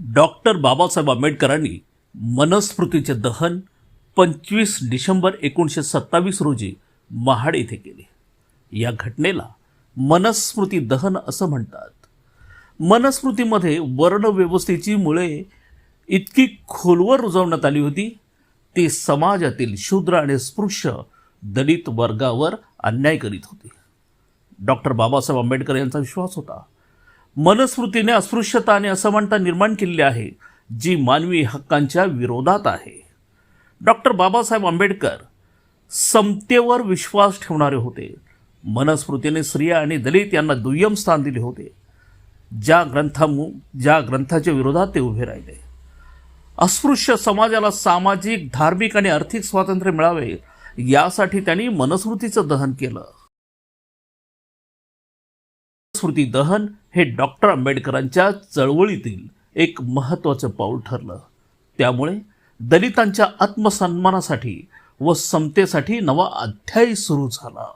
Doctor Babasaheb आंबेडकरांनी मनस्मृतीचे दहन पंचवीस डिसेंबर एकोणीसशे सत्तावीस रोजी महाड येथे केले. या घटनेला मनस्मृती दहन असं म्हणतात. मनस्मृतीमध्ये वर्णव्यवस्थेची मुळे इतकी खोलवर रुजवण्यात आली होती ती समाजातील शूद्र आणि स्पृश्य दलित वर्गावर अन्याय करीत होती. डॉक्टर बाबासाहेब आंबेडकर यांचा विश्वास होता. मनस्मृतीने अस्पृश्यता आणि असमानता निर्माण केलेली आहे जी मानवी हक्कांच्या विरोधात आहे. डॉक्टर बाबासाहेब आंबेडकर समतेवर विश्वास ठेवणारे होते. मनस्मृतीने स्त्रिया आणि दलित यांना दुय्यम स्थान दिले होते. ज्या ग्रंथामु ज्या ग्रंथाच्या विरोधात ते उभे राहिले. अस्पृश्य समाजाला सामाजिक धार्मिक आणि आर्थिक स्वातंत्र्य मिळावे यासाठी त्यांनी मनस्मृतीचं दहन केलं. स्मृती दहन हे डॉक्टर आंबेडकरांच्या चळवळीतील एक महत्त्वाचं पाऊल ठरलं. त्यामुळे दलितांच्या आत्मसन्मानासाठी व समतेसाठी नवा अध्याय सुरू झाला.